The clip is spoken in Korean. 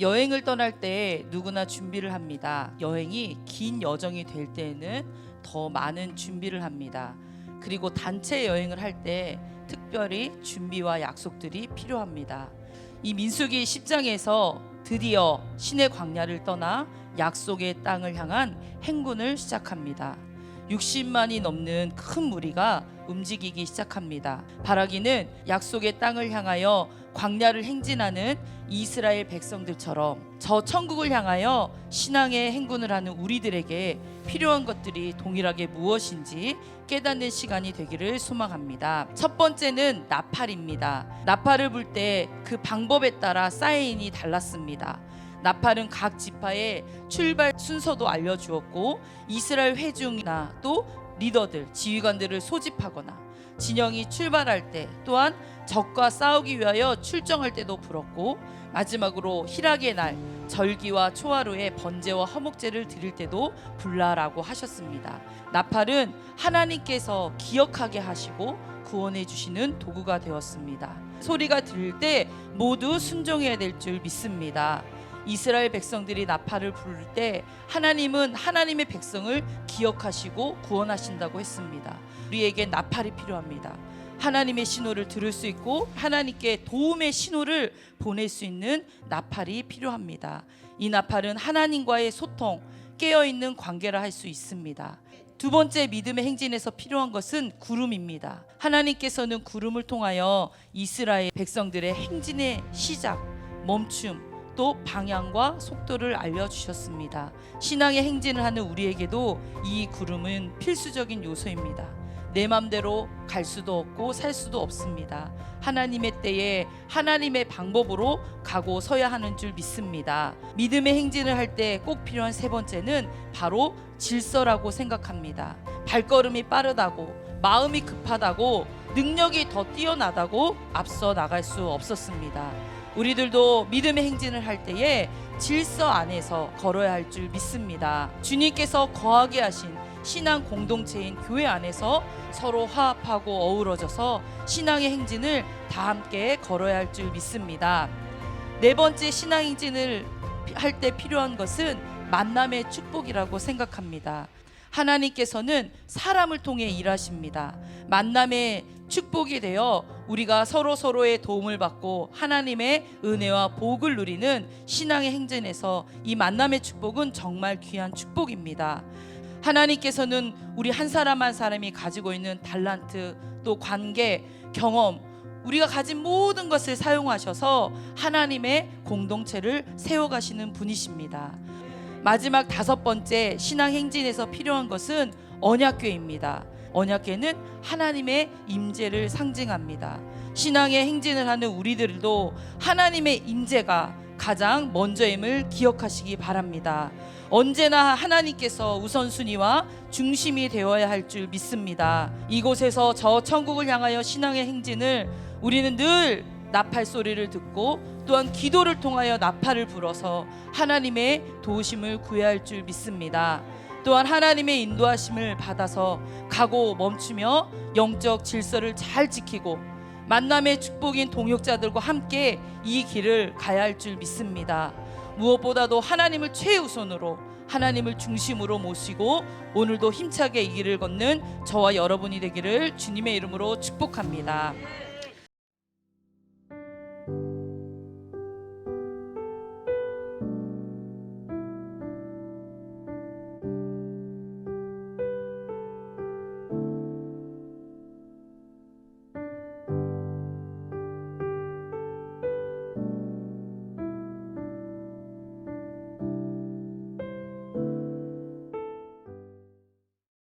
여행을 떠날 때 누구나 준비를 합니다. 여행이 긴 여정이 될 때에는 더 많은 준비를 합니다. 그리고 단체 여행을 할 때 특별히 준비와 약속들이 필요합니다. 이 민수기 10장에서 드디어 신의 광야를 떠나 약속의 땅을 향한 행군을 시작합니다. 60만이 넘는 큰 무리가 움직이기 시작합니다. 바라기는 약속의 땅을 향하여 광야를 행진하는 이스라엘 백성들처럼 저 천국을 향하여 신앙의 행군을 하는 우리들에게 필요한 것들이 동일하게 무엇인지 깨닫는 시간이 되기를 소망합니다. 첫 번째는 나팔입니다. 나팔을 불 때 그 방법에 따라 사인이 달랐습니다. 나팔은 각 지파의 출발 순서도 알려주었고 이스라엘 회중이나 또 리더들, 지휘관들을 소집하거나 진영이 출발할 때 또한 적과 싸우기 위하여 출정할 때도 불었고 마지막으로 희락의 날 절기와 초하루에 번제와 허목제를 드릴 때도 불라라고 하셨습니다. 나팔은 하나님께서 기억하게 하시고 구원해 주시는 도구가 되었습니다. 소리가 들릴 때 모두 순종해야 될 줄 믿습니다. 이스라엘 백성들이 나팔을 부를 때 하나님은 하나님의 백성을 기억하시고 구원하신다고 했습니다. 우리에게 나팔이 필요합니다. 하나님의 신호를 들을 수 있고 하나님께 도움의 신호를 보낼 수 있는 나팔이 필요합니다. 이 나팔은 하나님과의 소통, 깨어 있는 관계를 할수 있습니다. 두 번째 믿음의 행진에서 필요한 것은 구름입니다. 하나님께서는 구름을 통하여 이스라엘 백성들의 행진의 시작, 멈춤, 또 방향과 속도를 알려주셨습니다. 신앙의 행진을 하는 우리에게도 이 구름은 필수적인 요소입니다. 내 맘대로 갈 수도 없고 살 수도 없습니다. 하나님의 때에 하나님의 방법으로 가고 서야 하는 줄 믿습니다. 믿음의 행진을 할 때 꼭 필요한 세 번째는 바로 질서라고 생각합니다. 발걸음이 빠르다고 마음이 급하다고 능력이 더 뛰어나다고 앞서 나갈 수 없었습니다. 우리들도 믿음의 행진을 할 때에 질서 안에서 걸어야 할 줄 믿습니다. 주님께서 거하게 하신 신앙 공동체인 교회 안에서 서로 화합하고 어우러져서 신앙의 행진을 다 함께 걸어야 할 줄 믿습니다. 네 번째 신앙 행진을 할 때 필요한 것은 만남의 축복이라고 생각합니다. 하나님께서는 사람을 통해 일하십니다. 만남의 축복이 되어 우리가 서로 서로의 도움을 받고 하나님의 은혜와 복을 누리는 신앙의 행진에서 이 만남의 축복은 정말 귀한 축복입니다. 하나님께서는 우리 한 사람 한 사람이 가지고 있는 달란트 또 관계 경험 우리가 가진 모든 것을 사용하셔서 하나님의 공동체를 세워가시는 분이십니다. 마지막 다섯 번째 신앙 행진에서 필요한 것은 언약궤입니다. 언약궤는 하나님의 임재를 상징합니다. 신앙의 행진을 하는 우리들도 하나님의 임재가 가장 먼저임을 기억하시기 바랍니다. 언제나 하나님께서 우선순위와 중심이 되어야 할 줄 믿습니다. 이곳에서 저 천국을 향하여 신앙의 행진을 우리는 늘 나팔 소리를 듣고 또한 기도를 통하여 나팔을 불어서 하나님의 도우심을 구해야 할 줄 믿습니다. 또한 하나님의 인도하심을 받아서 가고 멈추며 영적 질서를 잘 지키고 만남의 축복인 동역자들과 함께 이 길을 가야 할 줄 믿습니다. 무엇보다도 하나님을 최우선으로 하나님을 중심으로 모시고 오늘도 힘차게 이 길을 걷는 저와 여러분이 되기를 주님의 이름으로 축복합니다.